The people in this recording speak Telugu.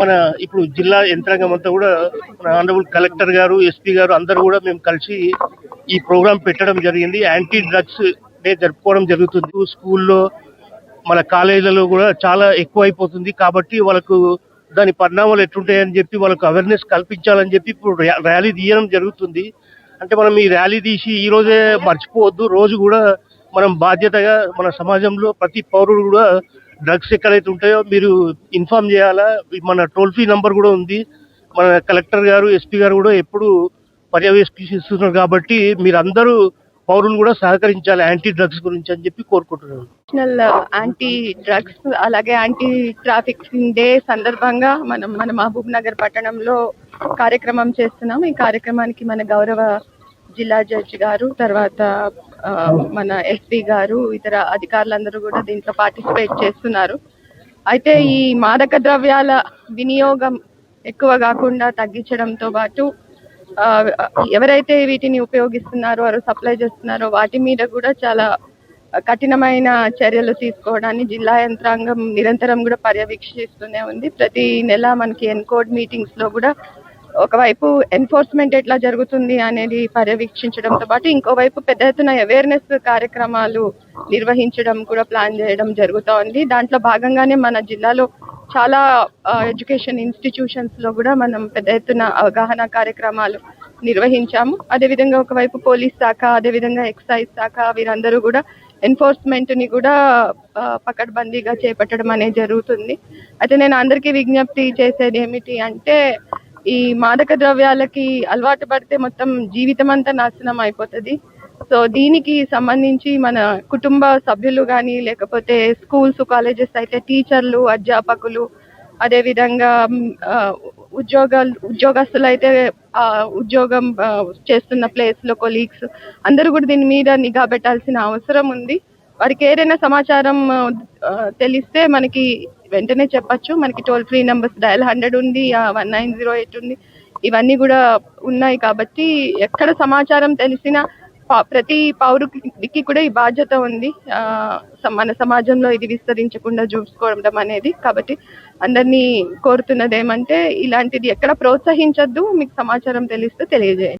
మన ఇప్పుడు జిల్లా యంత్రాంగం అంతా కూడా మన ఆనరబుల్ కలెక్టర్ గారు ఎస్పీ గారు అందరూ కూడా మేము కలిసి ఈ ప్రోగ్రాం పెట్టడం జరిగింది. యాంటీ డ్రగ్స్ డే జరుపుకోవడం జరుగుతుంది. స్కూల్లో మన కాలేజీలలో కూడా చాలా ఎక్కువ అయిపోతుంది కాబట్టి వాళ్ళకు దాని పరిణామాలు ఎట్లుంటాయని చెప్పి వాళ్ళకు అవేర్నెస్ కల్పించాలని చెప్పి ఇప్పుడు ర్యాలీ తీయడం జరుగుతుంది. అంటే మనం ఈ ర్యాలీ తీసి ఈ రోజే మర్చిపోవద్దు. రోజు కూడా మనం బాధ్యతగా మన సమాజంలో ప్రతి పౌరుడు కూడా డ్రగ్స్ ఎక్కడైతే ఉంటాయో మీరు ఇన్ఫార్మ్ చేయాలా? మన టోల్ ఫ్రీ నంబర్ కూడా ఉంది. మన కలెక్టర్ గారు ఎస్పీ గారు కూడా ఎప్పుడు పర్యవేక్షిస్తున్నారు కాబట్టి మీరు అందరూ పౌరులు కూడా సహకరించాలి యాంటీ డ్రగ్స్ గురించి అని చెప్పి కోరుకుంటున్నాను. నేషనల్ యాంటీ డ్రగ్స్ అలాగే యాంటీ ట్రాఫికింగ్ డే సందర్భంగా మనం మన మహబూబ్ నగర్ పట్టణంలో కార్యక్రమం చేస్తున్నాం. ఈ కార్యక్రమానికి మన గౌరవ జిల్లా జడ్జి గారు తర్వాత మన ఎస్పీ గారు ఇతర అధికారులందరూ కూడా దీంట్లో పార్టిసిపేట్ చేస్తున్నారు. అయితే ఈ మాదక ద్రవ్యాల వినియోగం ఎక్కువ కాకుండా తగ్గించడంతో పాటు ఆ, ఎవరైతే వీటిని ఉపయోగిస్తున్నారో వారు సప్లై చేస్తున్నారో వాటి మీద కూడా చాలా కఠినమైన చర్యలు తీసుకోవడాన్ని జిల్లా యంత్రాంగం నిరంతరం కూడా పర్యవేక్షిస్తూనే ఉంది. ప్రతి నెల మనకి ఎన్కోడ్ మీటింగ్స్లో కూడా ఒకవైపు ఎన్ఫోర్స్మెంట్ ఎట్లా జరుగుతుంది అనేది పర్యవేక్షించడంతో పాటు ఇంకోవైపు పెద్ద ఎత్తున అవేర్నెస్ కార్యక్రమాలు నిర్వహించడం కూడా ప్లాన్ చేయడం జరుగుతూ ఉంది. దాంట్లో భాగంగానే మన జిల్లాలో చాలా ఎడ్యుకేషన్ ఇన్స్టిట్యూషన్స్లో కూడా మనం పెద్ద ఎత్తున అవగాహన కార్యక్రమాలు నిర్వహించాము. అదేవిధంగా ఒకవైపు పోలీస్ శాఖ అదేవిధంగా ఎక్సైజ్ శాఖ వీరందరూ కూడా ఎన్ఫోర్స్మెంట్ని కూడా పకడ్బందీగా చేపట్టడం అనేది జరుగుతుంది. అయితే నేను అందరికీ విజ్ఞప్తి చేసేది ఏమిటి అంటే ఈ మాదక ద్రవ్యాలకి అలవాటు పడితే మొత్తం జీవితం అంతా నాశనం అయిపోతుంది. సో దీనికి సంబంధించి మన కుటుంబ సభ్యులు కానీ లేకపోతే స్కూల్స్ కాలేజెస్ అయితే టీచర్లు అధ్యాపకులు అదేవిధంగా మ్, ఉద్యోగాలు ఉద్యోగస్తులు అయితే ఉద్యోగం చేస్తున్న ప్లేస్లో కొలీగ్స్ అందరూ కూడా దీని మీద నిఘా పెట్టాల్సిన అవసరం ఉంది. వారికి ఏదైనా సమాచారం తెలిస్తే మనకి వెంటనే చెప్పొచ్చు. మనకి toll free numbers dial hundred ఉంది వన్ నైన్ జీరో ఎయిట్ ఉంది. ఇవన్నీ కూడా ఉన్నాయి కాబట్టి ఎక్కడ సమాచారం తెలిసినా ప- ప్రతి పౌరుడికి కూడా ఈ బాధ్యత ఉంది. ఆ, స- మన సమాజంలో ఇది విస్తరించకుండా చూసుకోవడం అనేది. కాబట్టి అందరినీ కోరుతున్నది ఏమంటే ఇలాంటిది ఎక్కడ ప్రోత్సహించద్దు. మీకు సమాచారం తెలిస్తే తెలియజేయండి.